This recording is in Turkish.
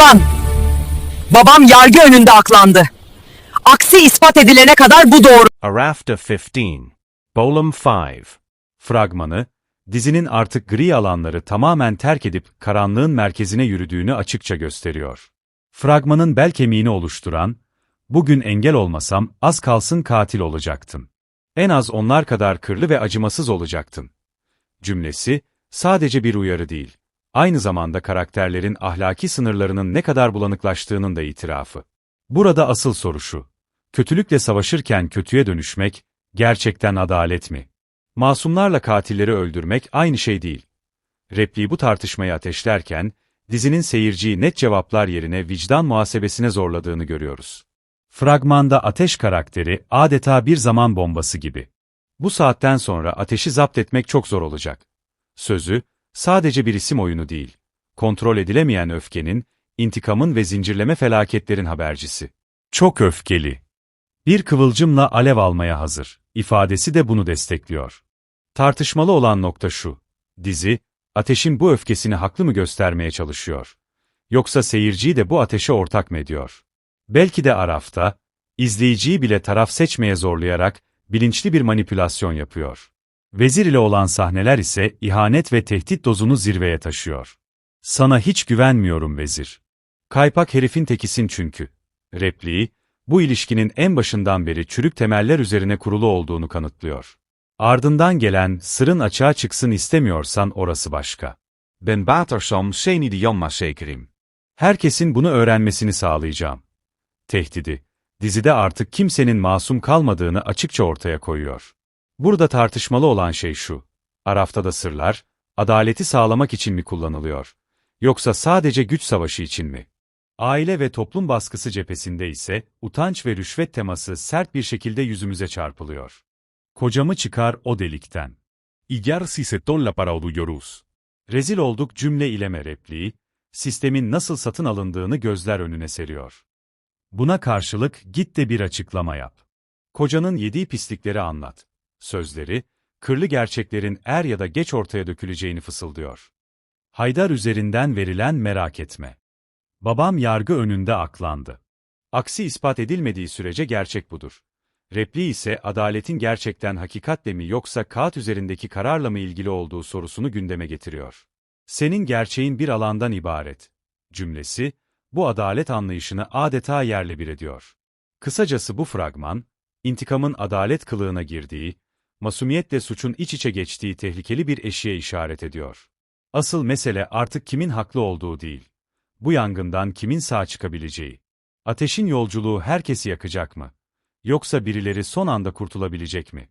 Baban. Babam yargı önünde aklandı. Aksi ispat edilene kadar bu doğru. A Raft of 15. Bolum 5. Fragmanı, dizinin artık gri alanları tamamen terk edip karanlığın merkezine yürüdüğünü açıkça gösteriyor. Fragmanın bel kemiğini oluşturan, bugün engel olmasam az kalsın katil olacaktım. En az onlar kadar kırlı ve acımasız olacaktım. Cümlesi, sadece bir uyarı değil, aynı zamanda karakterlerin ahlaki sınırlarının ne kadar bulanıklaştığının da itirafı. Burada asıl soru şu, kötülükle savaşırken kötüye dönüşmek, gerçekten adalet mi? Masumlarla katilleri öldürmek aynı şey değil. Repliği bu tartışmayı ateşlerken, dizinin seyirciyi net cevaplar yerine vicdan muhasebesine zorladığını görüyoruz. Fragmanda ateş karakteri adeta bir zaman bombası gibi. Bu saatten sonra ateşi zapt etmek çok zor olacak. Sözü, sadece bir isim oyunu değil, kontrol edilemeyen öfkenin, intikamın ve zincirleme felaketlerin habercisi. Çok öfkeli. Bir kıvılcımla alev almaya hazır, ifadesi de bunu destekliyor. Tartışmalı olan nokta şu, dizi, ateşin bu öfkesini haklı mı göstermeye çalışıyor? Yoksa seyirciyi de bu ateşe ortak mı ediyor? Belki de Araf'ta, izleyiciyi bile taraf seçmeye zorlayarak, bilinçli bir manipülasyon yapıyor. Vezir ile olan sahneler ise ihanet ve tehdit dozunu zirveye taşıyor. Sana hiç güvenmiyorum vezir. Kaypak herifin tekisin çünkü. Repliği, bu ilişkinin en başından beri çürük temeller üzerine kurulu olduğunu kanıtlıyor. Ardından gelen, sırın açığa çıksın istemiyorsan orası başka. Ben batersam seni de yanma zekerim. Herkesin bunu öğrenmesini sağlayacağım. Tehdidi, dizide artık kimsenin masum kalmadığını açıkça ortaya koyuyor. Burada tartışmalı olan şey şu, Araf'ta da sırlar, adaleti sağlamak için mi kullanılıyor? Yoksa sadece güç savaşı için mi? Aile ve toplum baskısı cephesinde ise, utanç ve rüşvet teması sert bir şekilde yüzümüze çarpılıyor. Kocamı çıkar o delikten. İger si tolla para oluyoruz. Rezil olduk cümle ileme repliği, sistemin nasıl satın alındığını gözler önüne seriyor. Buna karşılık git de bir açıklama yap. Kocanın yediği pislikleri anlat. Sözleri, kırlı gerçeklerin er ya da geç ortaya döküleceğini fısıldıyor. Haydar üzerinden verilen merak etme. Babam yargı önünde aklandı. Aksi ispat edilmediği sürece gerçek budur. Repliği ise adaletin gerçekten hakikatle mi yoksa kağıt üzerindeki kararla mı ilgili olduğu sorusunu gündeme getiriyor. Senin gerçeğin bir alandan ibaret. Cümlesi, bu adalet anlayışını adeta yerle bir ediyor. Kısacası bu fragman, intikamın adalet kılığına girdiği, masumiyetle suçun iç içe geçtiği tehlikeli bir eşiğe işaret ediyor. Asıl mesele artık kimin haklı olduğu değil. Bu yangından kimin sağ çıkabileceği. Ateşin yolculuğu herkesi yakacak mı? Yoksa birileri son anda kurtulabilecek mi?